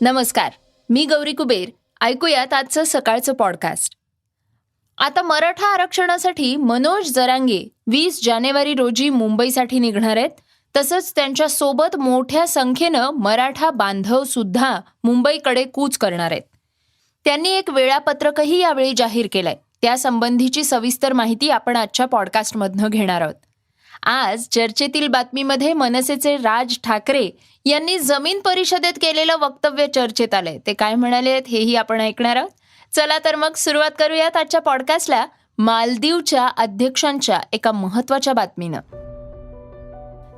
नमस्कार मी गौरी कुबेर. ऐकूयात आजचं सकाळचं पॉडकास्ट आता मराठा आरक्षणासाठी मनोज जरांगे वीस जानेवारी रोजी मुंबईसाठी निघणार आहेत. तसंच त्यांच्यासोबत मोठ्या संख्येनं मराठा बांधव सुद्धा मुंबईकडे कूच करणार आहेत. त्यांनी एक वेळापत्रकही यावेळी जाहीर केलंय. त्यासंबंधीची सविस्तर माहिती आपण आजच्या पॉडकास्टमधनं घेणार आहोत. आज चर्चेतील बातमीमध्ये मनसेचे राज ठाकरे यांनी जमीन परिषदेत केलेलं वक्तव्य चर्चेत आलंय. ते काय म्हणाले आहेत हेही आपण ऐकणार आहोत. चला तर मग सुरुवात करूयात आजच्या पॉडकास्टला मालदीवच्या अध्यक्षांच्या एका महत्त्वाच्या बातमीनं.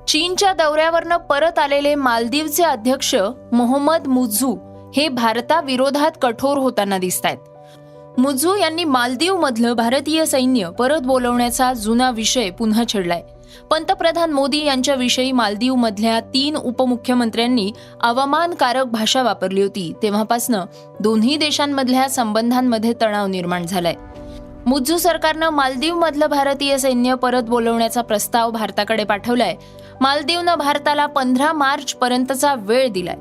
चीनच्या दौऱ्यावरनं परत आलेले मालदीवचे अध्यक्ष मोहम्मद मुझू हे भारताविरोधात कठोर होताना दिसत आहेत मुझू यांनी मालदीवमधलं भारतीय सैन्य परत बोलवण्याचा जुना विषय पुन्हा छेडलाय. पंतप्रधान मोदी यांच्याविषयी मालदीवमधल्या तीन उपमुख्यमंत्र्यांनी अवमानकारक भाषा वापरली होती. तेव्हापासनं दोन्ही देशांमधल्या संबंधांमध्ये तणाव निर्माण झालाय. मुज्जू सरकारनं मालदीवमधलं भारतीय सैन्य परत बोलवण्याचा प्रस्ताव भारताकडे पाठवलाय. मालदीवनं भारताला पंधरा मार्च पर्यंतचा वेळ दिलाय.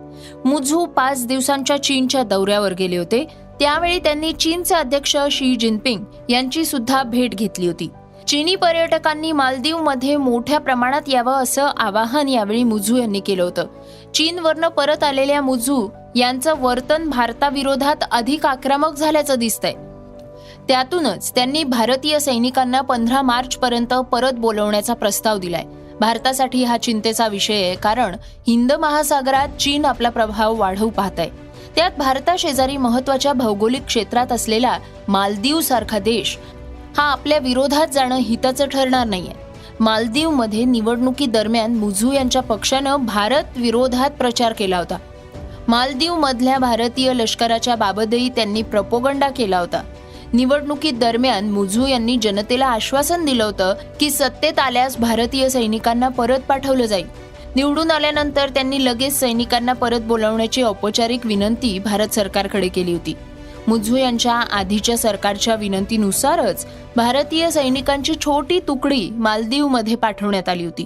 मुझू पाच दिवसांच्या चीनच्या दौऱ्यावर गेले होते. त्यावेळी त्यांनी चीनचे अध्यक्ष शी जिनपिंग यांची सुद्धा भेट घेतली होती. चीनी पर्यटकांनी मालदीवमध्ये मोठ्या प्रमाणात यावं असं आवाहन यावेळी मुझू यांनी केलं होतं. चीनवरनं परत आलेल्या मुझू यांचं वर्तन भारताविरोधात अधिक आक्रमक झाल्याचं दिसतंय. त्यातूनच त्यांनी भारतीय सैनिकांना पंधरा मार्च पर्यंत परत बोलवण्याचा प्रस्ताव दिलाय. भारतासाठी हा चिंतेचा विषय आहे कारण हिंद महासागरात चीन आपला प्रभाव वाढवू पाहत आहे त्यात भारताशेजारी महत्त्वाच्या भौगोलिक क्षेत्रात असलेला मालदीव सारखा देश हा आपल्या विरोधात जाणं हिताचं ठरणार नाहीये. मालदीवमध्ये निवडणुकी दरम्यान मुझू यांच्या पक्षानं भारत विरोधात प्रचार केला होता. मालदीव मधल्या भारतीय लष्कराच्या बाबतही त्यांनी प्रपोगंडा केला होता. निवडणुकी दरम्यान मुझू यांनी जनतेला आश्वासन दिलं होतं की सत्तेत आल्यास भारतीय सैनिकांना परत पाठवलं जाईल. निवडून आल्यानंतर त्यांनी लगेच सैनिकांना परत बोलावण्याची औपचारिक विनंती भारत सरकारकडे केली होती. मुझू यांच्या आधीच्या सरकारच्या विनंतीनुसारच भारतीय सैनिकांची छोटी तुकडी मालदीवमध्ये पाठवण्यात आली होती.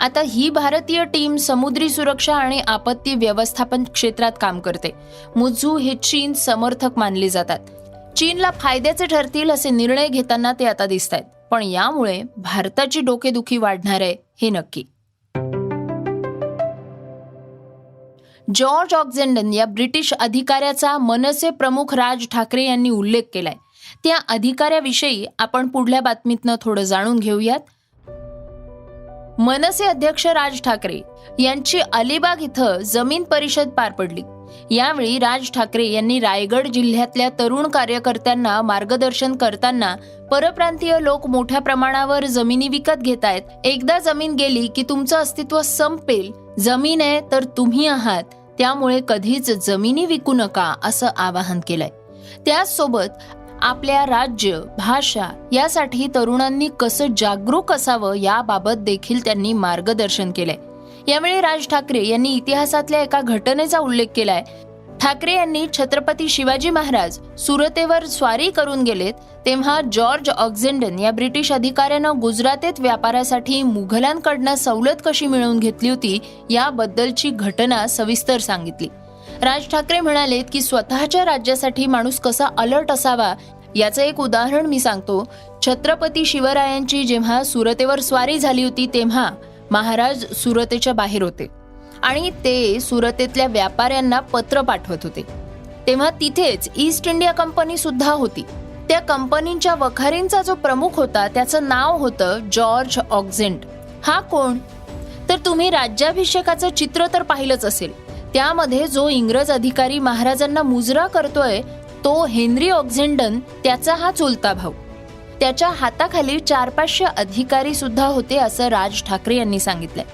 आता ही भारतीय टीम समुद्री सुरक्षा आणि आपत्ती व्यवस्थापन क्षेत्रात काम करते. मुझू हे चीन समर्थक मानले जातात. चीनला फायद्याचे ठरतील असे निर्णय घेताना ते आता दिसत आहेत पण यामुळे भारताची डोकेदुखी वाढणार आहे हे नक्की. जॉर्ज ऑक्झेंडन या ब्रिटिश अधिकाऱ्याचा मनसे प्रमुख राज ठाकरे यांनी उल्लेख केलाय. त्या अधिकाऱ्याविषयी आपण पुढल्या बातमीतनं थोडं जाणून घेऊयात. मनसे अध्यक्ष राज ठाकरे यांची अलिबाग इथं जमीन परिषद पार पडली. यावेळी राज ठाकरे यांनी रायगड जिल्ह्यातल्या तरुण कार्यकर्त्यांना मार्गदर्शन करताना परप्रांतीय लोक मोठ्या प्रमाणावर जमिनी विकत घेत आहेत एकदा जमीन गेली की तुमचं अस्तित्व संपेल जमीन आहे तर तुम्ही आहात. त्यामुळे कधीच जमिनी विकू नका असं आवाहन केलंय. त्याचसोबत आपल्या राज्य भाषा यासाठी तरुणांनी कसं जागरूक असावं याबाबत देखील त्यांनी मार्गदर्शन केलंय. यावेळी राज ठाकरे यांनी इतिहासातल्या एका घटनेचा उल्लेख केलाय. ठाकरे यांनी छत्रपती शिवाजी महाराज सुरतेवर स्वारी करून गेलेत तेव्हा जॉर्ज ऑक्झेंडन या ब्रिटिश अधिकाऱ्यानं गुजरातेत व्यापारासाठी मुघलांकडनं सवलत कशी मिळवून घेतली होती याबद्दलची घटना सविस्तर सांगितली. राज ठाकरे म्हणालेत की स्वतःच्या राज्यासाठी माणूस कसा अलर्ट असावा याचं एक उदाहरण मी सांगतो. छत्रपती शिवरायांची जेव्हा सुरतेवर स्वारी झाली होती तेव्हा महाराज सुरतेच्या बाहेर होते. आणि ते सुरतेतल्या व्यापाऱ्यांना पत्र पाठवत होते. तेव्हा तिथेच ईस्ट इंडिया कंपनी सुद्धा होती. त्या कंपनीच्या वखारींचा जो प्रमुख होता त्याचं नाव होतं जॉर्ज ऑक्झेंट. हा कोण? तर तुम्ही राज्याभिषेकाचं चित्र तर पाहिलंच असेल. त्यामध्ये जो इंग्रज अधिकारी महाराजांना मुजरा करतोय तो हेनरी ऑक्झेंडन त्याचा हा चुलता भाऊ. त्याच्या हाताखाली चार पाचशे अधिकारी सुद्धा होते असं राज ठाकरे यांनी सांगितलंय.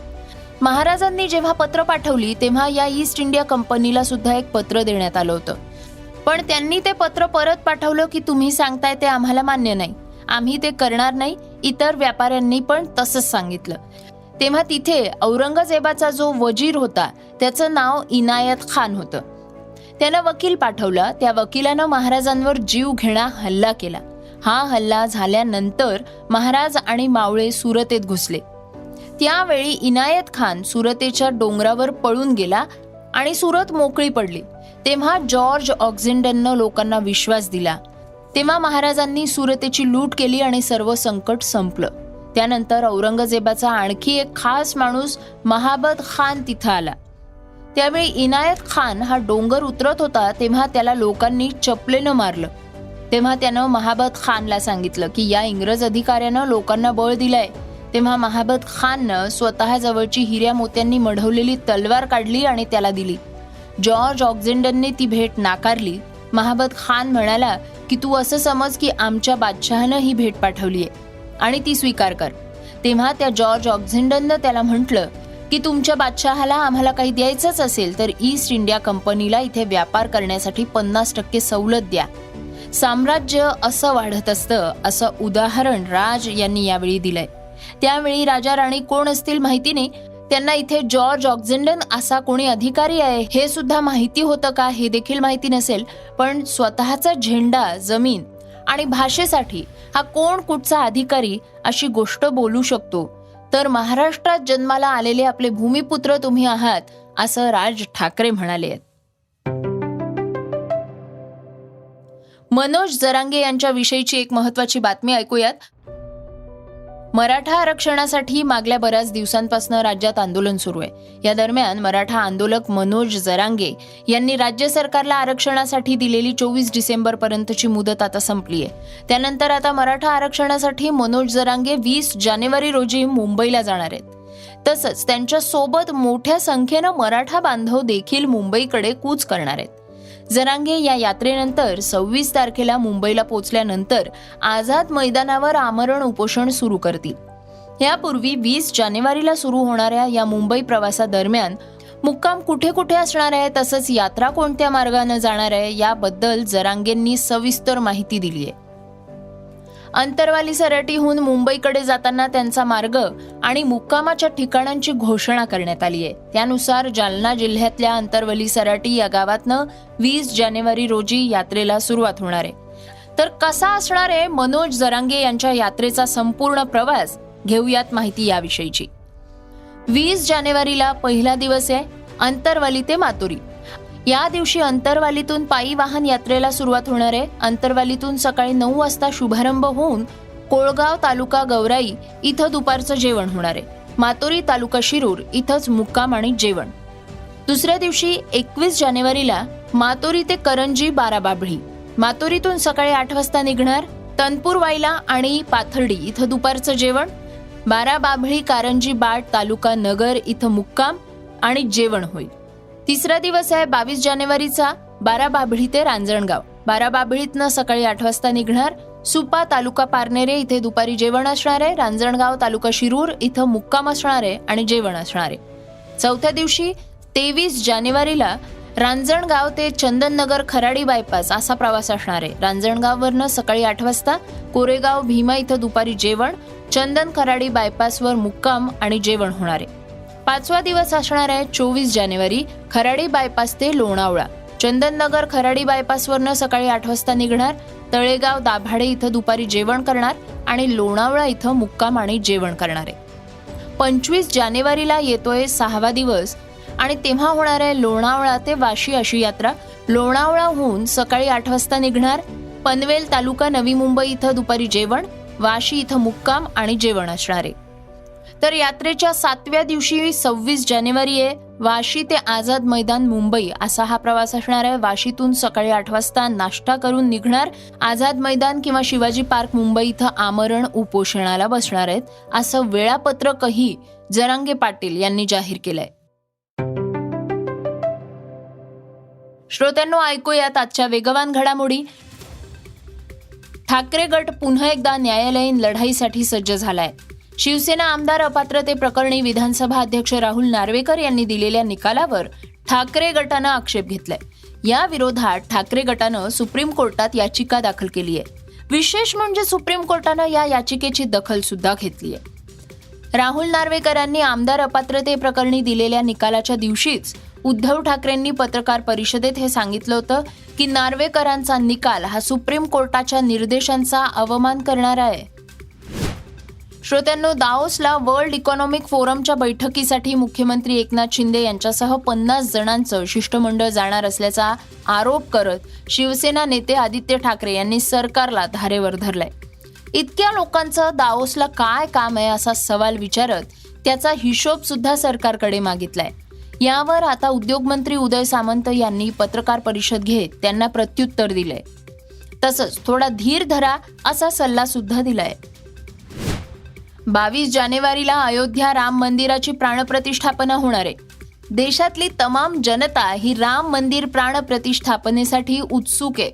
महाराजांनी जेव्हा पत्र पाठवली तेव्हा या ईस्ट इंडिया कंपनीला सुद्धा एक पत्र देण्यात आलं होतं. पण त्यांनी ते पत्र परत पाठवलं की तुम्ही सांगताय ते आम्हाला मान्य नाही. आम्ही ते करणार नाही इतर व्यापाऱ्यांनी पण तसंच सांगितलं. तेव्हा तिथे औरंगजेबाचा जो वजीर होता त्याचं नाव इनायत खान होतं. त्यानं वकील पाठवला त्या वकिलानं महाराजांवर जीव घेणा हल्ला केला. हा हल्ला झाल्यानंतर महाराज आणि मावळे सुरतेत घुसले. त्यावेळी इनायत खान सुरतेच्या डोंगरावर पळून गेला आणि सुरत मोकळी पडली. तेव्हा जॉर्ज ऑक्झिंडननं लोकांना विश्वास दिला. तेव्हा महाराजांनी सुरतेची लूट केली आणि सर्व संकट संपलं. त्यानंतर औरंगजेबाचा आणखी एक खास माणूस महाबत खान तिथं आला. त्यावेळी इनायत खान हा डोंगर उतरत होता तेव्हा त्याला लोकांनी चपलेनं मारलं. तेव्हा त्यानं महाबत खानला सांगितलं की या इंग्रज अधिकाऱ्यानं लोकांना बळ दिलाय. तेव्हा महाबत खाननं स्वतःजवळची हिऱ्या मोत्यांनी मढवलेली तलवार काढली आणि त्याला दिली. जॉर्ज ऑक्झेंडनने ती भेट नाकारली. महाबत खान म्हणाला की तू असं समज की आमच्या बादशहानं ही भेट पाठवली आहे आणि ती स्वीकार कर. तेव्हा त्या जॉर्ज ऑक्झेंडननं त्याला म्हटलं की तुमच्या बादशहाला आम्हाला काही द्यायचंच असेल तर ईस्ट इंडिया कंपनीला इथे व्यापार करण्यासाठी पन्नास टक्के सवलत द्या. साम्राज्य असं वाढत असतं असं उदाहरण राज यांनी यावेळी दिलंय. त्यावेळी राजा राणी कोण असतील माहिती नाही त्यांना इथे जॉर्ज ऑक्झिंडन असा कोणी अधिकारी आहे हे सुद्धा माहिती होतं का हे देखील माहिती नसेल पण स्वतःचा झेंडा जमीन आणि भाषेसाठी हा कोण कुठचा अधिकारी अशी गोष्ट बोलू शकतो? तर महाराष्ट्रात जन्माला आलेले आपले भूमिपुत्र तुम्ही आहात असं राज ठाकरे म्हणाले. आहेत मनोज जरांगे यांच्याविषयीची एक महत्वाची बातमी ऐकूयात. मराठा आरक्षणासाठी मागल्या बऱ्याच दिवसांपासून राज्यात आंदोलन सुरू आहे. या दरम्यान मराठा आंदोलक मनोज जरांगे यांनी राज्य सरकारला आरक्षणासाठी दिलेली चोवीस डिसेंबर पर्यंतची मुदत आता संपली आहे. त्यानंतर आता मराठा आरक्षणासाठी मनोज जरांगे वीस जानेवारी रोजी मुंबईला जाणार आहेत. तसंच त्यांच्यासोबत मोठ्या संख्येनं मराठा बांधव देखील मुंबईकडे कूच करणार आहेत. जरांगे या यात्रेनंतर सव्वीस तारखेला मुंबईला पोचल्यानंतर आझाद मैदानावर आमरण उपोषण सुरू करतील. यापूर्वी वीस जानेवारीला सुरू होणाऱ्या या मुंबई प्रवासादरम्यान मुक्काम कुठे कुठे असणार आहे तसंच यात्रा कोणत्या मार्गाने जाणार आहे याबद्दल जरांगेंनी सविस्तर माहिती दिली आहे अंतरवाली सराटीहून मुंबईकडे जाताना त्यांचा मार्ग आणि मुक्कामाच्या ठिकाणांची घोषणा करण्यात आली आहे. त्यानुसार जालना जिल्ह्यातल्या अंतरवली सराटी या गावातनं वीस जानेवारी रोजी यात्रेला सुरुवात होणार आहे. तर कसा असणार आहे? मनोज जरांगे यांच्या यात्रेचा संपूर्ण प्रवास घेऊयात माहिती याविषयीची. वीस जानेवारीला पहिला दिवस आहे. अंतरवाली ते मातुरी. या दिवशी अंतरवालीतून पायी वाहन यात्रेला सुरुवात होणार आहे. अंतरवालीतून सकाळी नऊ वाजता शुभारंभ होऊन कोळगाव तालुका गौराई इथं दुपारचं जेवण होणार आहे. मातोरी तालुका शिरूर इथंच मुक्काम आणि जेवण. दुसऱ्या दिवशी एकवीस जानेवारीला मातोरी ते करंजी बाराबाबळी मातोरीतून सकाळी आठ वाजता निघणार तनपूर वाईला आणि पाथर्डी इथं दुपारचं जेवण. बाराबाभळी कारंजी बाट तालुका नगर इथं मुक्काम आणि जेवण होईल. तिसरा दिवस आहे बावीस जानेवारीचा बारा बाभळी ते रांजणगाव. बारा बाभळीतनं सकाळी आठ वाजता निघणार सुपा तालुका पारनेरे इथे दुपारी जेवण असणार आहे. रांजणगाव तालुका शिरूर इथं मुक्काम असणार आहे आणि जेवण असणार आहे. चौथ्या दिवशी तेवीस जानेवारीला रांजणगाव ते चंदननगर खराडी बायपास असा प्रवास असणार आहे. रांजणगाववरनं सकाळी आठ वाजता कोरेगाव भीमा इथं दुपारी जेवण चंदन खराडी बायपासवर मुक्काम आणि जेवण होणार आहे. पाचवा दिवस असणार आहे चोवीस जानेवारी खराडी बायपास ते लोणावळा. चंदननगर खराडी बायपासवरनं सकाळी आठ वाजता निघणार तळेगाव दाभाडे इथं दुपारी जेवण करणार आणि लोणावळा इथं मुक्काम आणि जेवण करणार आहे. पंचवीस जानेवारीला येतोय सहावा दिवस आणि तेव्हा होणार आहे लोणावळा ते वाशी अशी यात्रा. लोणावळाहून सकाळी आठ वाजता निघणार पनवेल तालुका नवी मुंबई इथं दुपारी जेवण वाशी इथं मुक्काम आणि जेवण असणार आहे. तर यात्रेच्या सातव्या दिवशी सव्वीस जानेवारी आहे. वाशी ते आझाद मैदान मुंबई असा हा प्रवास असणार आहे. वाशीतून सकाळी आठ वाजता नाश्ता करून निघणार आझाद मैदान किंवा शिवाजी पार्क मुंबई इथं आमरण उपोषणाला बसणार आहेत. असं वेळापत्रकही जरांगे पाटील यांनी जाहीर केलंय. श्रोत्यांनो ऐकूयात आजच्या वेगवान घडामोडी. ठाकरे गट पुन्हा एकदा न्यायालयीन लढाईसाठी सज्ज झालाय. शिवसेना आमदार अपात्रते प्रकरणी विधानसभा अध्यक्ष राहुल नार्वेकर यांनी दिलेल्या निकालावर ठाकरे गटानं आक्षेप घेतलाय. या विरोधात ठाकरे गटानं सुप्रीम कोर्टात याचिका दाखल केली आहे. विशेष म्हणजे सुप्रीम कोर्टानं या याचिकेची दखल सुद्धा घेतली आहे. राहुल नार्वेकरांनी आमदार अपात्रते प्रकरणी दिलेल्या निकालाच्या दिवशीच उद्धव ठाकरेंनी पत्रकार परिषदेत हे सांगितलं होतं की नार्वेकरांचा निकाल हा सुप्रीम कोर्टाच्या निर्देशांचा अवमान करणारा आहे. श्रोत्यांनो दाओसला वर्ल्ड इकॉनॉमिक फोरमच्या बैठकीसाठी मुख्यमंत्री एकनाथ शिंदे यांच्यासह पन्नास जणांचं शिष्टमंडळ जाणार असल्याचा आरोप करत शिवसेना नेते आदित्य ठाकरे यांनी सरकारला धारेवर धरलंय. इतक्या लोकांचं दाओसला काय काम आहे असा सवाल विचारत त्याचा हिशोब सुद्धा सरकारकडे मागितलाय. यावर आता उद्योगमंत्री उदय सामंत यांनी पत्रकार परिषद घेत त्यांना प्रत्युत्तर दिलंय. तसंच थोडा धीर धरा असा सल्ला सुद्धा दिलाय. बावीस जानेवारीला अयोध्या राम मंदिराची प्राणप्रतिष्ठापना होणार आहे. देशातली तमाम जनता ही राम मंदिर प्राणप्रतिष्ठापनेसाठी उत्सुक आहे.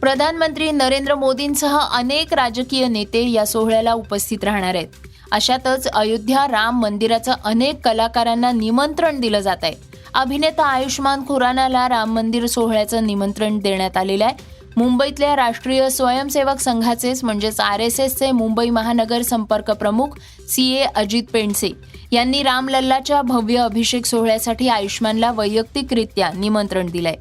प्रधानमंत्री नरेंद्र मोदींसह अनेक राजकीय नेते या सोहळ्याला उपस्थित राहणार आहेत. अशातच अयोध्या राम मंदिराचं अनेक कलाकारांना निमंत्रण दिलं जात आहे. अभिनेता आयुष्मान खुरानाला राम मंदिर सोहळ्याचं निमंत्रण देण्यात आलेलं आहे. मुंबईतल्या राष्ट्रीय स्वयंसेवक संघाचेच म्हणजेच आर एस एसचे मुंबई महानगर संपर्क प्रमुख सी ए अजित पेंडसे यांनी रामलल्लाच्या भव्य अभिषेक सोहळ्यासाठी आयुष्मानला वैयक्तिकरित्या निमंत्रण दिलंय.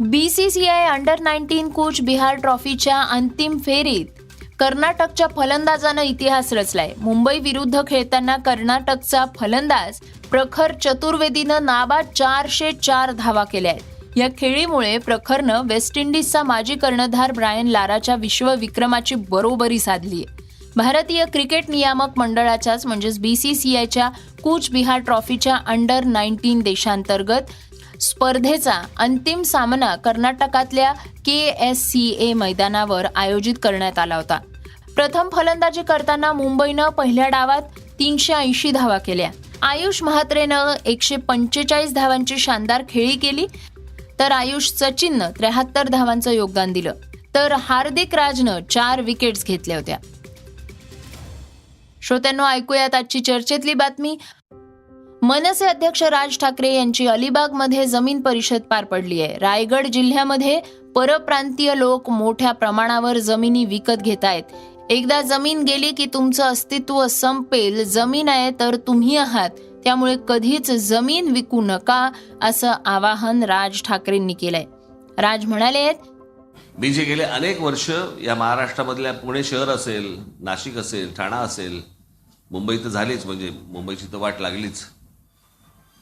BCCI under nineteen Cooch Behar ट्रॉफीच्या अंतिम फेरीत कर्नाटकच्या फलंदाजानं इतिहास रचलाय. मुंबई विरुद्ध खेळताना कर्नाटकचा फलंदाज प्रखर चतुर्वेदीनं नाबाद चारशे चार धावा केल्या आहेत या खेळीमुळे प्रखरनं वेस्ट इंडिजचा माजी कर्णधार ब्रायन लाराच्या विश्वविक्रमाची बरोबरी साधली आहे. भारतीय क्रिकेट नियामक मंडळाच्याच म्हणजेच B C C Cooch Behar ट्रॉफीच्या under nineteen देशांतर्गत स्पर्धेचा अंतिम सामना कर्नाटकातल्या के एस सी ए मैदानावर आयोजित करण्यात आला होता. प्रथम फलंदाजी करताना मुंबईनं पहिल्या डावात तीनशे ऐंशी धावा केल्या. आयुष महात्रेनं एकशे पंचेचाळीस धावांची शानदार खेळी केली. तर आयुष सचिननं त्र्याहत्तर धावांचं योगदान दिलं. तर हार्दिक राजनं चार विकेट्स घेतल्या होत्या. श्रोत्यांनो ऐकूयात आजची चर्चेतली बातमी. मनसे अध्यक्ष राज ठाकरे यांची अलिबागमध्ये जमीन परिषद पार पडली आहे. रायगड जिल्ह्यामध्ये परप्रांतीय लोक मोठ्या प्रमाणावर जमिनी विकत घेत आहेत एकदा जमीन गेली की तुमचं अस्तित्व संपेल. जमीन आहे तर तुम्ही आहात. त्यामुळे कधीच जमीन विकू नका असं आवाहन राज ठाकरेंनी केलंय. राज म्हणाले मी जे गेले अनेक वर्ष या महाराष्ट्रामधल्या पुणे शहर असेल नाशिक असेल ठाणा असेल मुंबई तर झालीच म्हणजे मुंबईची तर वाट लागलीच.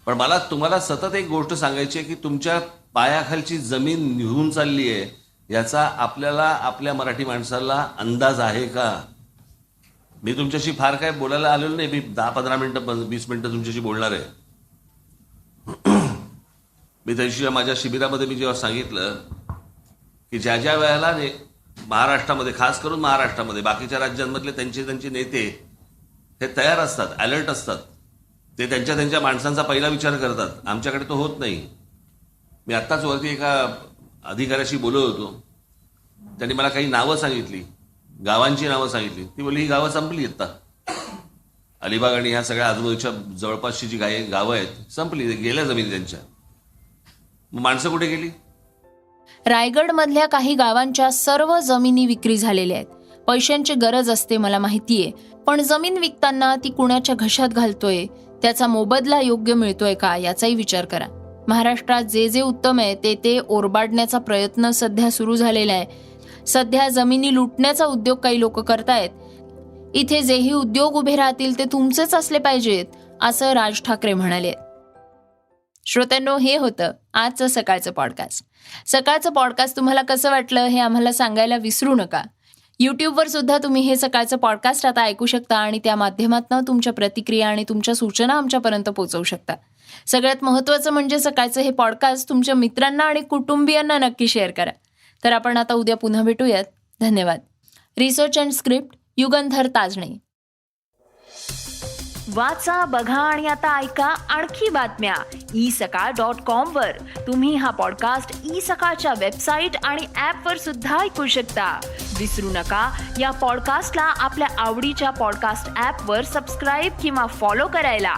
पण मला तुम्हाला सतत एक गोष्ट सांगायची आहे की तुमच्या पायाखालची जमीन निघून चालली आहे याचा आपल्याला आपल्या मराठी माणसाला अंदाज आहे का? मी तुमच्याशी फार काय बोलायला आलेलो नाही. मी दहा पंधरा मिनटं वीस मिनटं तुमच्याशी बोलणार आहे. मी त्याशी माझ्या शिबिरामध्ये मी जेव्हा सांगितलं की ज्या ज्या वेळेला ने महाराष्ट्रामध्ये खास करून महाराष्ट्रामध्ये बाकीच्या राज्यांमधले त्यांचे त्यांचे नेते हे तयार असतात अलर्ट असतात. ते त्यांच्या त्यांच्या माणसांचा पहिला विचार करतात. आमच्याकडे तो होत नाही. मी आत्ताच वरती एका अधिकाऱ्याशी बोलत होतो. त्यांनी मला काही नावं सांगितली. गावांची नावं सांगितली. ती बोलली ही गावं संपली आता अलिबाग आणि ह्या सगळ्या आजूबाजूच्या जवळपासची जी गाय गावं आहेत संपली. गेल्या जमिनी त्यांच्या. मग माणसं कुठे गेली? रायगडमधल्या काही गावांच्या सर्व जमिनी विक्री झालेल्या आहेत. पैशांची गरज असते मला माहितीये. पण जमीन विकताना ती कुणाच्या घशात घालतोय? त्याचा मोबदला योग्य मिळतोय का? याचाही विचार करा. महाराष्ट्रात जे जे उत्तम आहे ते ते ओरबाडण्याचा प्रयत्न सध्या सुरू झालेला आहे. सध्या जमिनी लुटण्याचा उद्योग काही लोक करतायत. इथे जेही उद्योग उभे राहतील ते तुमचेच असले पाहिजेत असं राज ठाकरे म्हणाले. श्रोत्यांनो हे होतं आजचं सकाळचं पॉडकास्ट सकाळचं पॉडकास्ट तुम्हाला कसं वाटलं हे आम्हाला सांगायला विसरू नका. यूट्यूबवर सुद्धा तुम्ही हे सकाळचं पॉडकास्ट आता ऐकू शकता आणि त्या माध्यमातून तुमच्या प्रतिक्रिया आणि तुमच्या सूचना आमच्यापर्यंत पोहोचवू शकता. सगळ्यात महत्त्वाचं म्हणजे सकाळचं हे पॉडकास्ट तुमच्या मित्रांना आणि कुटुंबियांना नक्की शेअर करा. तर आपण आता उद्या पुन्हा भेटूयात. धन्यवाद. Research and script Yugandhar Tajane. वाचा बघा आणि आता ऐका आणखी बातम्या. ई सकाळ डॉट कॉम वर. तुम्ही हा पॉडकास्ट ई सकाळच्या वेबसाईट आणि ऍप वर सुद्धा ऐकू शकता. विसरू नका या पॉडकास्टला आपल्या आवडीच्या पॉडकास्ट ऍप वर सबस्क्राईब किंवा फॉलो करायला.